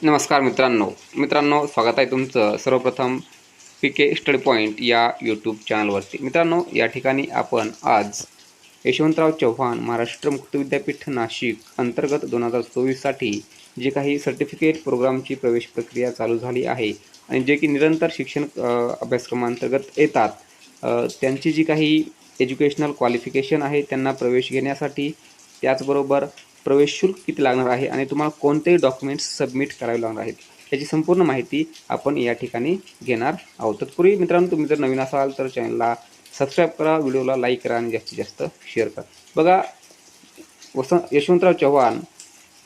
नमस्कार मित्रांनो. मित्रांनो स्वागत आहे तुमचं सर्वप्रथम पी के स्टडी पॉईंट या यूट्यूब चॅनलवरती. मित्रांनो या ठिकाणी आपण आज यशवंतराव चव्हाण महाराष्ट्र मुक्त विद्यापीठ नाशिक अंतर्गत दोन हजार चोवीससाठी जे काही सर्टिफिकेट प्रोग्रामची प्रवेश प्रक्रिया चालू झाली आहे आणि जे की निरंतर शिक्षण अभ्यासक्रमांतर्गत येतात त्यांची जी काही एज्युकेशनल क्वालिफिकेशन आहे त्यांना प्रवेश घेण्यासाठी त्याचबरोबर प्रवेश शुल्क किती लागणार आहे आणि तुम्हाला कोणतेही डॉक्युमेंट्स सबमिट करावे लागणार आहेत याची संपूर्ण माहिती आपण या ठिकाणी घेणार आहोत. तत्पूर्वी मित्रांनो तुम्ही जर नवीन असाल तर चॅनलला सबस्क्राईब करा व्हिडिओला लाईक करा आणि जास्तीत जास्त शेअर करा. बघा वसं यशवंतराव चव्हाण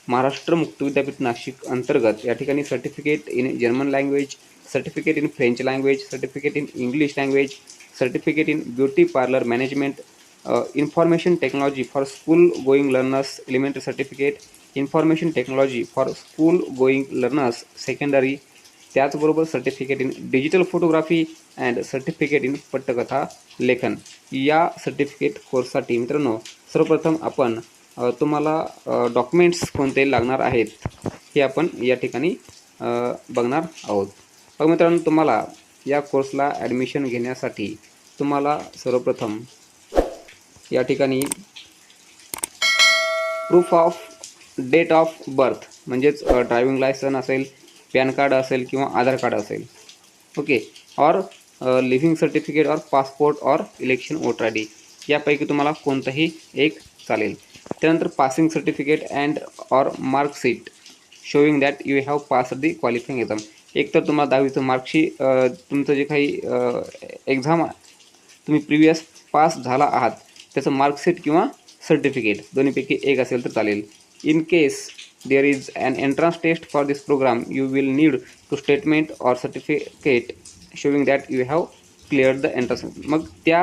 महाराष्ट्र मुक्त विद्यापीठ नाशिक अंतर्गत या ठिकाणी certificate in German language certificate in French language certificate in English language certificate in beauty parlour management information technology for school going learners elementary certificate information technology for school going learners secondary त्याचबरोबर certificate in digital photography and certificate in पट्टकथा लेखन. या certificate कोर्ससाठी मित्रांनो सर्वप्रथम आपण तुम्हाला documents कोणते लागणार आहेत हे आपण या ठिकाणी बघणार आहोत. मग मित्रांनो तुम्हाला या कोर्सला ॲडमिशन घेण्यासाठी तुम्हाला सर्वप्रथम या ठिकाणी proof of date of birth म्हणजेच ड्रायविंग लायसन असेल पॅन कार्ड असेल किंवा आधार कार्ड असेल. Okay. Or leaving certificate or passport or election voter I D यापैकी तुम्हाला कोणतंही एक चालेल. त्यानंतर passing certificate and or marksheet showing that you have pass the qualifying exam एक तर तुम्हाला दहावीचं मार्कशीट तुमचं जे काही एक्झाम तुम्ही प्रिवियस पास झाला आहात त्याचं मार्कशीट किंवा सर्टिफिकेट दोन्हीपैकी एक असेल तर चालेल. In case there is an entrance test for this programme you will need to statement or certificate showing that you have clear the entrance मग त्या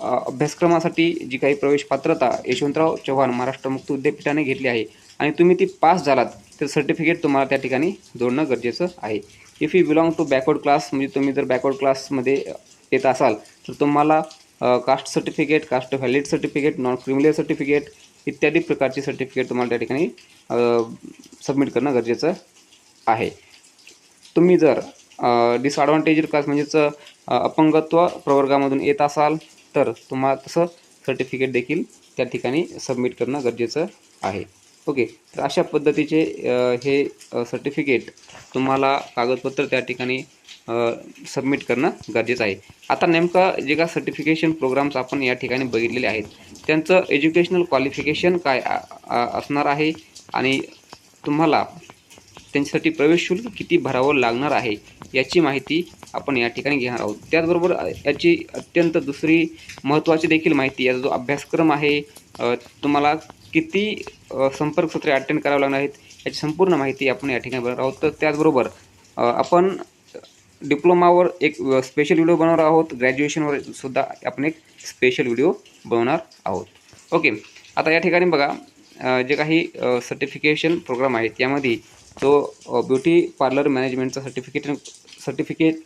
अभ्यासक्रमासाठी जी काही प्रवेश पात्रता यशवंतराव चव्हाण महाराष्ट्र मुक्त विद्यापीठाने घेतली आहे आणि तुम्ही ती पास झालात तर सर्टिफिकेट तुम्हाला त्या ठिकाणी जोडणं गरजेचं आहे. If you belong to backward class म्हणजे तुम्ही जर बॅकवर्ड क्लासमध्ये येत असाल तर तुम्हाला caste certificate caste valid certificate non criminal certificate इत्यादी प्रकारची सर्टिफिकेट तुम्हाला त्या ठिकाणी सबमिट करणं गरजेचं आहे. तुम्ही जर डिसअडव्हान्टेज कास्ट म्हणजेच अपंगत्व प्रवर्गामधून येत असाल तर तुम्हाला तसं सर्टिफिकेट देखील त्या ठिकाणी सबमिट करणं गरजेचं आहे. ओके तर अशा पद्धतीचे हे सर्टिफिकेट तुम्हाला कागदपत्र त्या ठिकाणी सबमिट करणं गरजेचं आहे. आता नेमका जे का सर्टिफिकेशन प्रोग्राम्स आपण या ठिकाणी बघितलेले आहेत त्यांचं एज्युकेशनल क्वालिफिकेशन काय असणार आहे? आणि तुम्हाला त्यांच्यासाठी प्रवेश शुल्क किती भरावं लागणार आहे? याची माहिती आपण या ठिकाणी घेणार आहोत. त्याचबरोबर याची अत्यंत दुसरी महत्त्वाची देखील माहिती याचा जो अभ्यासक्रम आहे तुम्हाला किती संपर्क सत्रे अटेंड करावं लागणार आहेत याची संपूर्ण माहिती आपण या ठिकाणी बघणार आहोत. तर त्याचबरोबर आपण डिप्लोमावर एक स्पेशल व्हिडिओ बनवणार आहोत. ग्रॅज्युएशनवर सुद्धा आपण एक स्पेशल व्हिडिओ बनवणार आहोत. ओके. आता या ठिकाणी बघा जे काही सर्टिफिकेशन प्रोग्राम आहेत यामध्ये तो ब्युटी पार्लर मॅनेजमेंटचा सर्टिफिकेट सर्टिफिकेट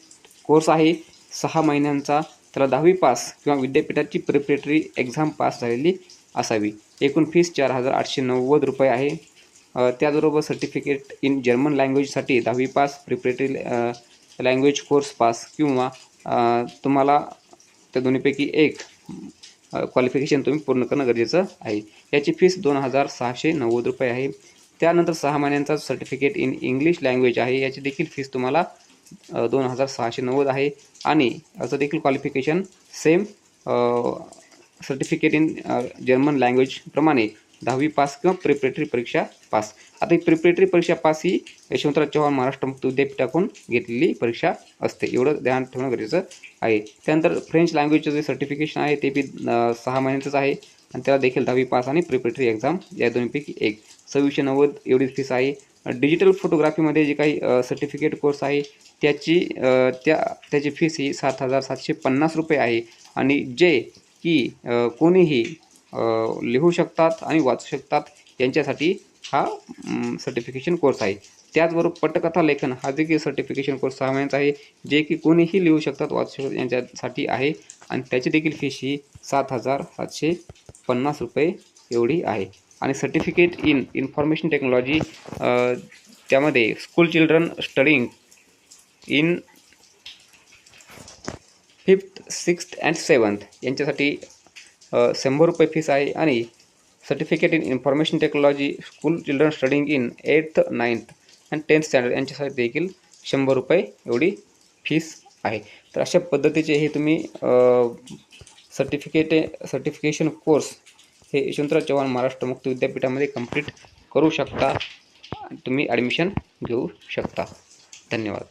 कोर्स आहे सहा महिन्यांचा त्याला दहावी पास किंवा विद्यापीठाची प्रिपरेटरी एक्झाम पास झालेली असावी. एकूण फीस चार हजार आठशे नव्वद रुपये आहे. त्याचबरोबर सर्टिफिकेट इन जर्मन लँग्वेजसाठी दहावी pass preparatory language course pass किंवा तुम्हाला त्या दोन्हीपैकी एक क्वालिफिकेशन तुम्ही पूर्ण करणं गरजेचं आहे. याची फीस दोन हजार सहाशे नव्वद रुपये आहे. त्यानंतर सहा महिन्यांचा सर्टिफिकेट इन इंग्लिश लँग्वेज आहे. याची देखील फीस तुम्हाला दोन हजार सहाशे नव्वद आहे. आणि असं देखील qualification same certificate in German लँग्वेजप्रमाणे दहावी पास किंवा प्रिपरेटरी परीक्षा पास आता ही प्रिपरेटरी परीक्षा पास ही यशवंतराव चव्हाण महाराष्ट्र मुक्त विद्यापीठाकडून घेतलेली परीक्षा असते. एवढं ध्यान ठेवणं गरजेचं आहे. त्यानंतर फ्रेंच लँग्वेजचं जे सर्टिफिकेशन आहे ते बी सहा महिन्याचंच आहे. आणि त्याला देखील दहावी पास आणि प्रिपरेटरी एक्झाम या दोन्हीपैकी एक. सव्वीसशे नव्वद एवढीच फीस आहे. डिजिटल फोटोग्राफीमध्ये जे काही सर्टिफिकेट कोर्स आहे त्याची त्या त्याची फीस ही सात हजार सातशे पन्नास रुपये आहे. आणि जे की कोणीही लिहू शकतात आणि वाचू शकतात यांच्यासाठी हा सर्टिफिकेशन कोर्स आहे. त्याचबरोबर पटकथा लेखन हा देखील सर्टिफिकेशन कोर्स सहा महिन्याचा आहे जे की कोणीही लिहू शकतात वाचू शकतात यांच्यासाठी आहे आणि त्याची देखील फीस ही सात हजार सातशे पन्नास रुपये एवढी आहे. आणि सर्टिफिकेट इन इन्फॉर्मेशन टेक्नॉलॉजी त्यामध्ये school children studying in fifth sixth and seventh यांच्यासाठी शंभर रुपये फीस आहे आणि certificate in information technology school children studying in eighth ninth and tenth standard यांच्यासाठी देखील शंभर रुपये एवढी फीस आहे. तर अशा पद्धतीचे हे तुम्ही सर्टिफिकेटे सर्टिफिकेशन कोर्स हे यशवंतराव चव्हाण महाराष्ट्र मुक्त विद्यापीठामध्ये कंप्लीट करू शकता तुम्ही ॲडमिशन घेऊ शकता. धन्यवाद.